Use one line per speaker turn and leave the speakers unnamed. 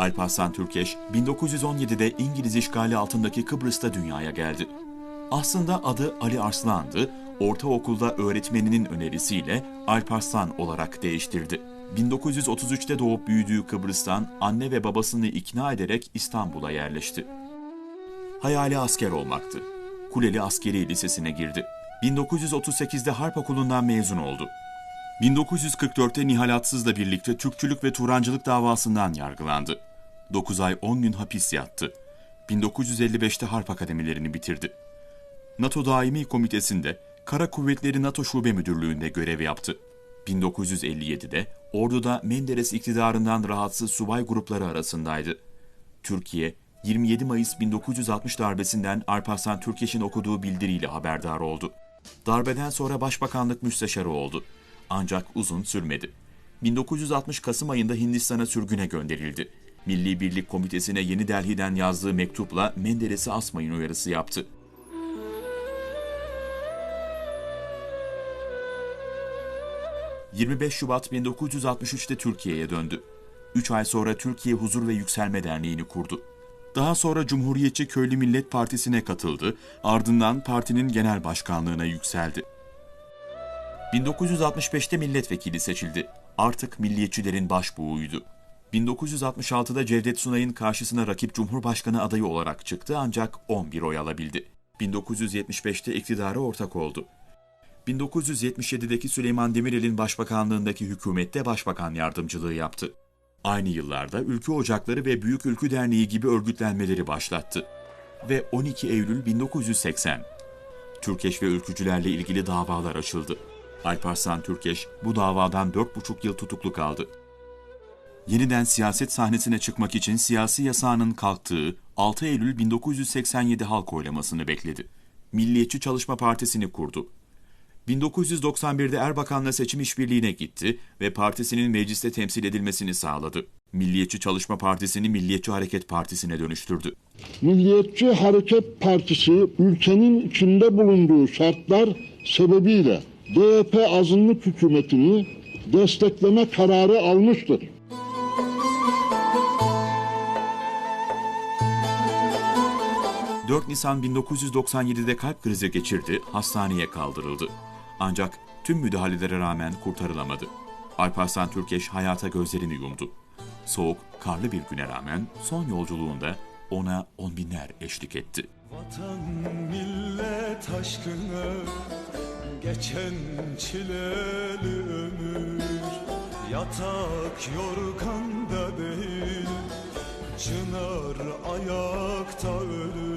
Alparslan Türkeş, 1917'de İngiliz işgali altındaki Kıbrıs'ta dünyaya geldi. Aslında adı Ali Arslan'dı, ortaokulda öğretmeninin önerisiyle Alparslan olarak değiştirdi. 1933'te doğup büyüdüğü Kıbrıs'tan anne ve babasını ikna ederek İstanbul'a yerleşti. Hayali asker olmaktı. Kuleli Askeri Lisesi'ne girdi. 1938'de Harp Okulu'ndan mezun oldu. 1944'te Nihal Atsız'la birlikte Türkçülük ve Turancılık davasından yargılandı. 9 ay 10 gün hapis yattı. 1955'te Harp Akademilerini bitirdi. NATO Daimi Komitesi'nde Kara Kuvvetleri NATO Şube Müdürlüğü'nde görev yaptı. 1957'de orduda Menderes iktidarından rahatsız subay grupları arasındaydı. Türkiye, 27 Mayıs 1960 darbesinden Alparslan Türkeş'in okuduğu bildiriyle haberdar oldu. Darbeden sonra Başbakanlık Müsteşarı oldu. Ancak uzun sürmedi. 1960 Kasım ayında Hindistan'a sürgüne gönderildi. Milli Birlik Komitesi'ne Yeni Delhi'den yazdığı mektupla Menderes'i asmayın uyarısı yaptı. 25 Şubat 1963'te Türkiye'ye döndü. 3 ay sonra Türkiye Huzur ve Yükselme Derneği'ni kurdu. Daha sonra Cumhuriyetçi Köylü Millet Partisi'ne katıldı, ardından partinin genel başkanlığına yükseldi. 1965'te milletvekili seçildi. Artık milliyetçilerin başbuğuydu. 1966'da Cevdet Sunay'ın karşısına rakip Cumhurbaşkanı adayı olarak çıktı ancak 11 oy alabildi. 1975'te iktidara ortak oldu. 1977'deki Süleyman Demirel'in başbakanlığındaki hükümette başbakan yardımcılığı yaptı. Aynı yıllarda Ülkü Ocakları ve Büyük Ülkü Derneği gibi örgütlenmeleri başlattı. Ve 12 Eylül 1980 Türkeş ve ülkücülerle ilgili davalar açıldı. Alparslan Türkeş bu davadan 4,5 yıl tutuklu kaldı. Yeniden siyaset sahnesine çıkmak için siyasi yasağının kalktığı 6 Eylül 1987 halk oylamasını bekledi. Milliyetçi Çalışma Partisi'ni kurdu. 1991'de Erbakan'la seçim işbirliğine gitti ve partisinin mecliste temsil edilmesini sağladı. Milliyetçi Çalışma Partisi'ni Milliyetçi Hareket Partisi'ne dönüştürdü.
Milliyetçi Hareket Partisi ülkenin içinde bulunduğu şartlar sebebiyle DYP azınlık hükümetini destekleme kararı almıştır.
– 4 Nisan 1997'de kalp krizi geçirdi, hastaneye kaldırıldı. Ancak tüm müdahalelere rağmen kurtarılamadı. Alparslan Türkeş hayata gözlerini yumdu. Soğuk, karlı bir güne rağmen son yolculuğunda ona on binler eşlik etti.
Vatan millet aşkına geçen çileli ömür Yatak yorganda değil çınar ayakta ölür